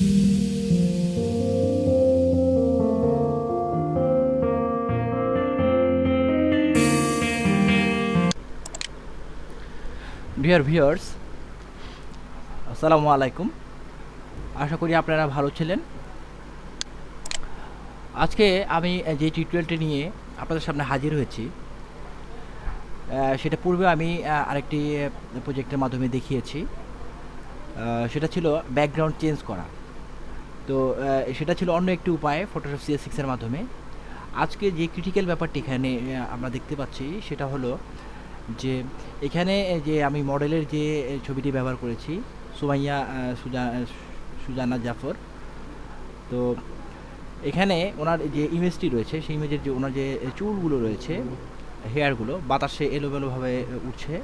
Dear viewers আসসালামু আলাইকুম আশা করি আপনারা ভালো ছিলেন। আজকে আমি যে টিউটোরিয়ালটি নিয়ে আপনাদের সামনে হাজির হয়েছি সেটা পূর্বে আমি আরেকটি প্রজেক্টের মাধ্যমে দেখিয়েছি। সেটা ছিল ব্যাকগ্রাউন্ড চেঞ্জ করা। তো সেটা ছিল অন্য একটি উপায় ফটোশপ সিএস সিক্সের মাধ্যমে। আজকে যে ক্রিটিক্যাল ব্যাপারটি এখানে আমরা দেখতে পাচ্ছি, সেটা হলো যে, এখানে যে আমি মডেলের যে ছবিটি ব্যবহার করেছি, সুমাইয়া সুজা সুজানা জাফর। তো, এখানে ওনার যে ইমেজটি রয়েছে, সেই ইমেজের যে ওনার যে চুলগুলো রয়েছে হেয়ারগুলো বাতাসে এলোমেলোভাবে উঠছে।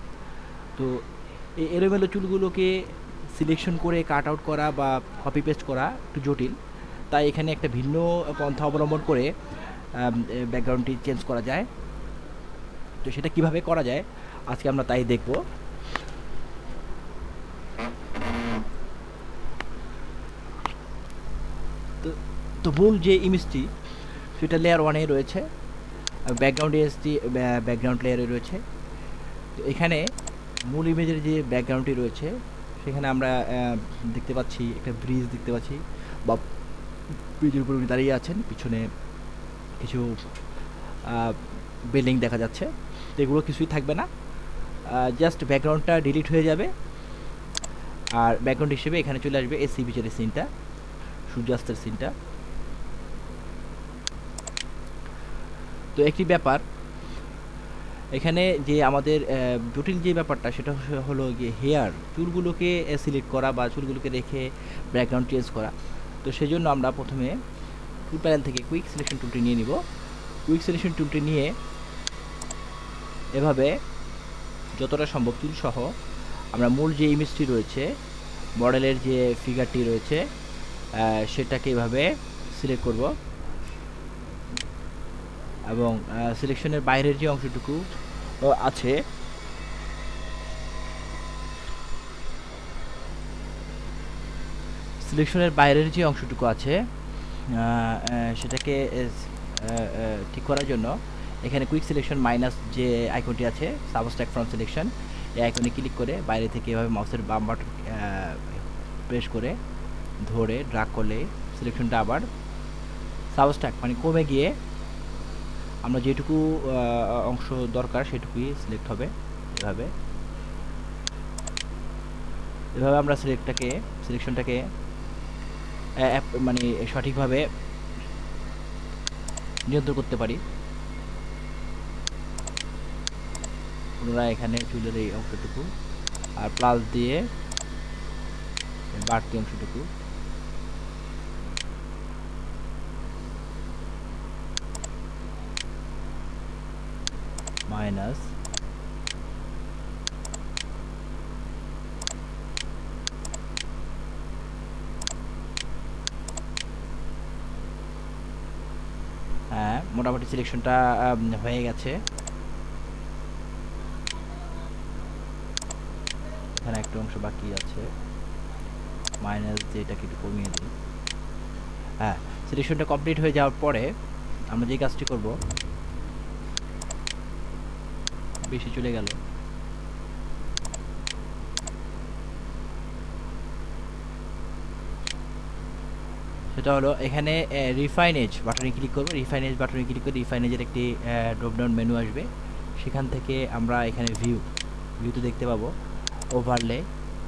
তো এই এলোমেলো চুলগুলোকে সিলেকশন করে কাট আউট করা বা কপি পেস্ট করা একটু জটিল। তাই এখানে একটা ভিন্ন পন্থা অবলম্বন করে ব্যাকগ্রাউন্ডটি চেঞ্জ করা যায়। তো সেটা কীভাবে করা যায়, আজকে আমরা তাই দেখব। তো মূল যে ইমেজটি সেটা লেয়ার ওয়ানে রয়েছে। ব্যাকগ্রাউন্ড ইমেজটি ব্যাকগ্রাউন্ড লেয়ারে রয়েছে। তো এখানে মূল ইমেজের যে ব্যাকগ্রাউন্ডটি রয়েছে সেখানে আমরা দেখতে পাচ্ছি, একটা ব্রিজ দেখতে পাচ্ছি। বা ব্রিজের উপর উনি দাঁড়িয়ে আছেন। পিছনে কিছু বিল্ডিং দেখা যাচ্ছে। তো এগুলো কিছুই থাকবে না। জাস্ট ব্যাকগ্রাউন্ডটা ডিলিট হয়ে যাবে। আর ব্যাকগ্রাউন্ড হিসেবে এখানে চলে আসবে এই সি বিচের সিনটা সূর্যাস্তের সিনটা তো একটি ব্যাপার এখানে যে আমাদের জটিল যে ব্যাপারটা সেটা হলো গিয়ে হেয়ার চুলগুলোকে সিলেক্ট করা বা চুলগুলোকে রেখে ব্যাকগ্রাউন্ড চেঞ্জ করা। তো সেজন্য আমরা প্রথমে টুল প্যানেল থেকে কুইক সিলেকশন টুলটি নিয়ে নিব। কুইক সিলেকশন টুলটি নিয়ে এভাবে যতটা সম্ভব চুল সহ আমরা মূল যে ইমেজটি রয়েছে মডেলের যে ফিগারটি রয়েছে সেটাকে এভাবে সিলেক্ট করব। এবং সিলেকশনের বাইরের যে অংশটুকু আছে। সিলেকশনের বাইরের যে অংশটুকু আছে সেটাকে ঠিক করার জন্য এখানে কুইক সিলেকশন মাইনাস যে আইকনটি আছে সাবস্ট্যাক ফ্রম সিলেকশন এই আইকনে ক্লিক করে বাইরে থেকে এভাবে মাউসের বাম বাটন প্রেস করে ধরে ড্রাগ করলে সিলেকশনটা আবার সাবস্ট্যাক মানে কমে গিয়ে আমরা যেটুকু অংশ দরকার সেটুকুই সিলেক্ট হবে এভাবে। এভাবে আমরা সিলেক্টটাকে সিলেকশনটাকে মানে সঠিকভাবে নিয়ন্ত্রণ করতে পারি। পুনরায় এখানে চুলের এই অংশটুকু। আর প্লাস দিয়ে বাড়তি অংশটুকু। মাইনাস হ্যাঁ মোটামুটি সিলেকশনটা হয়ে গেছে। এখানে একটা অংশ বাকি আছে। মাইনাস দিয়ে এটাকে একটু কমিয়ে দিই। হ্যাঁ সিলেকশনটা কমপ্লিট হয়ে যাওয়ার পরে আমরা যে কাজটি করব বেশি চলে গেল। সেটা হলো এখানে রিফাইনেজ বাটনে ক্লিক করব। রিফাইনেজ বাটনে ক্লিক করে রিফাইনেজের একটি ড্রপডাউন মেনু আসবে। সেখান থেকে আমরা এখানে ভিউ ভিউতে দেখতে পাবো ওভারলে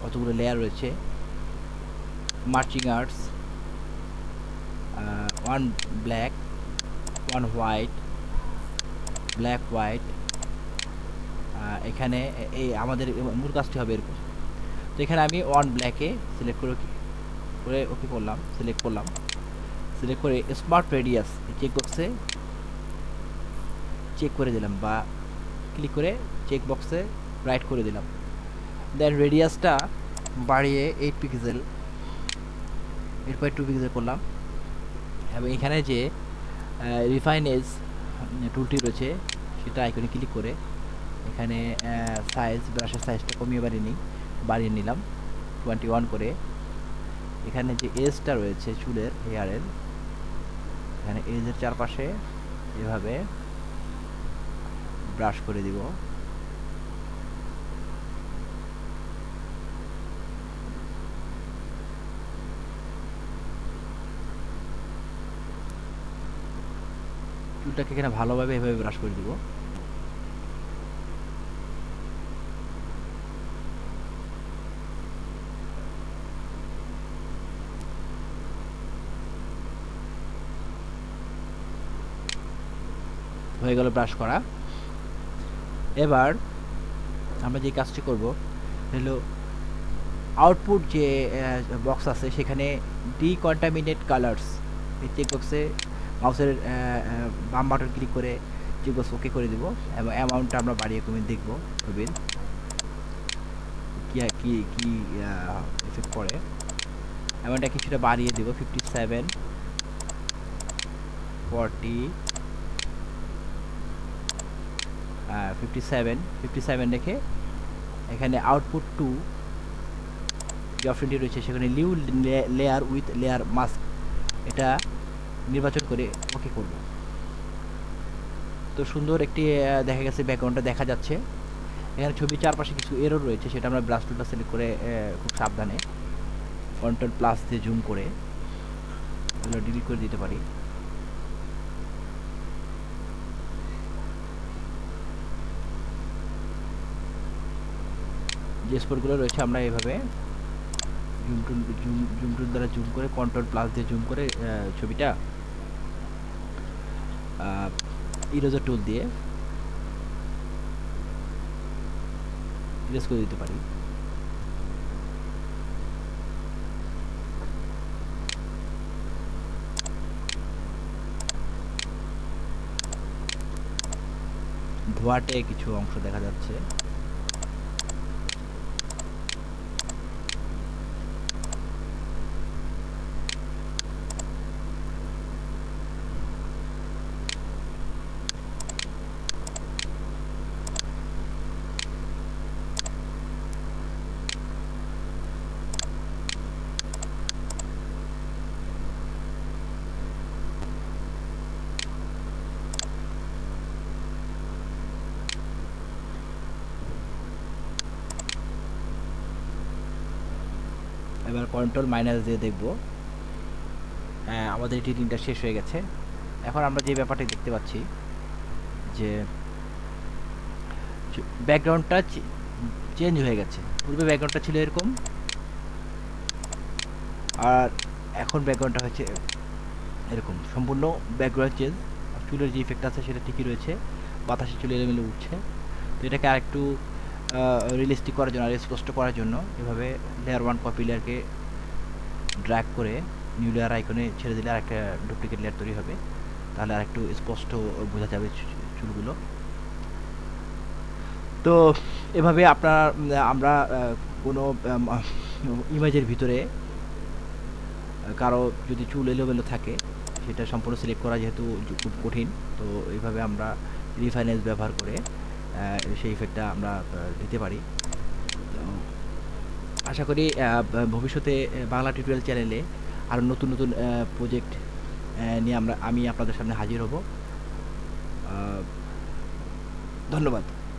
কতগুলো লেয়ার রয়েছে। Marching ants one black one white black white এখানে এই আমাদের মূল কাজটি হবে এরকম। তো এখানে আমি ওয়ান ব্ল্যাকে সিলেক্ট করে করে ওকে করলাম সিলেক্ট করলাম। সিলেক্ট করে স্মার্ট রেডিয়াস চেক বক্সে চেক করে দিলাম বা ক্লিক করে চেক বক্সে রাইট করে দিলাম। দেন রেডিয়াসটা বাড়িয়ে eight pixel point two pixel করলাম। এবং এখানে যে রিফাইনেজ টুলটি রয়েছে, সেটা আইকনে ক্লিক করে এখানে সাইজ ব্রাশের সাইজটা কমিয়ে বাড়িয়ে নিই, বাড়িয়ে নিলাম টোয়েন্টি ওয়ান করে। এখানে যে এজটা রয়েছে চুলের হেয়ারের এখানে এজের চারপাশে এভাবে ব্রাশ করে দিব। চুলটাকে এখানে ভালোভাবে এভাবে ব্রাশ করে দিব। হয়ে গেল ব্রাশ করা। এবার আমরা যে কাজটি করব হলো আউটপুট যে বক্স আছে, সেখানে ডিকন্টামিনেট কালার্স এই চেক বক্সে মাউসের বাম বাটন ক্লিক করে চেক বক্স ওকে করে দেব এবং অ্যামাউন্টটা আমরা বাড়িয়ে কমিয়ে দেখব ছবির কি কি কি এফেক্ট পড়ে অ্যামাউন্টটা কিছুটা বাড়িয়ে দেবো fifty seven forty fifty seven fifty seven রেখে এখানে আউটপুট টু যে অপশনটি রয়েছে, সেখানে new layer with layer mask এটা নির্বাচন করে ওকে করব। তো সুন্দর একটি দেখা গেছে ব্যাকগ্রাউন্ডটা দেখা যাচ্ছে। এখানে ছবির চারপাশে কিছু এরর রয়েছে, সেটা আমরা ব্রাশ টুলটা সিলেক্ট করে খুব সাবধানে। কন্ট্রোল প্লাস দিয়ে জুম করে, এগুলো ডিলিট করে দিতে পারি। যে স্পটগুলো রয়েছে, আমরা এইভাবে zoom tool zoom zoom tool দ্বারা জুম করে, কন্ট্রোল প্লাস দিয়ে জুম করে ছবিটা ইরেজার টুল দিয়ে ইরেজ করে দিতে পারি। ধোয়াটে কিছু অংশ দেখা যাচ্ছে। কন্ট্রোল মাইনাস দিয়ে দেখব। হ্যাঁ আমাদের এডিটিংটা শেষ হয়ে গেছে। এখন আমরা যে ব্যাপারটা দেখতে পাচ্ছি, যে ব্যাকগ্রাউন্ডটা চেঞ্জ হয়ে গেছে। পূর্বে ব্যাকগ্রাউন্ডটা ছিল এরকম। আর এখন ব্যাকগ্রাউন্ডটা হচ্ছে এরকম। সম্পূর্ণ ব্যাকগ্রাউন্ড চেঞ্জ। চুলের যে ইফেক্ট আছে সেটা ঠিকই রয়েছে। বাতাসে চুলে এলোমেলো উঠছে। তো এটাকে আরেকটু রিয়েলিস্টিক করার জন্য, আর স্পষ্ট করার জন্য এভাবে লেয়ার ওয়ান কপি লেয়ারকে ড্র্যাগ করে নিউ লেয়ার আইকনে ছেড়ে দিলে আরেকটা ডুপ্লিকেট লেয়ার তৈরি হবে। তাহলে আরেকটু স্পষ্ট বোঝা যাবে চুলগুলো। তো এভাবে আপনার, আমরা কোনো ইমেজের ভিতরে কারও যদি চুল এলোমেলো থাকে, সেটা সম্পূর্ণ সিলেক্ট করা যেহেতু খুব কঠিন। তো এইভাবে আমরা রিফাইন্যান্স ব্যবহার করে সেই ইফেক্টটা আমরা দিতে পারি। আশা করি ভবিষ্যতে বাংলা টিউটোরিয়াল চ্যানেলে আরও নতুন নতুন প্রজেক্ট নিয়ে আমরা, আমি আপনাদের সামনে হাজির হব। ধন্যবাদ।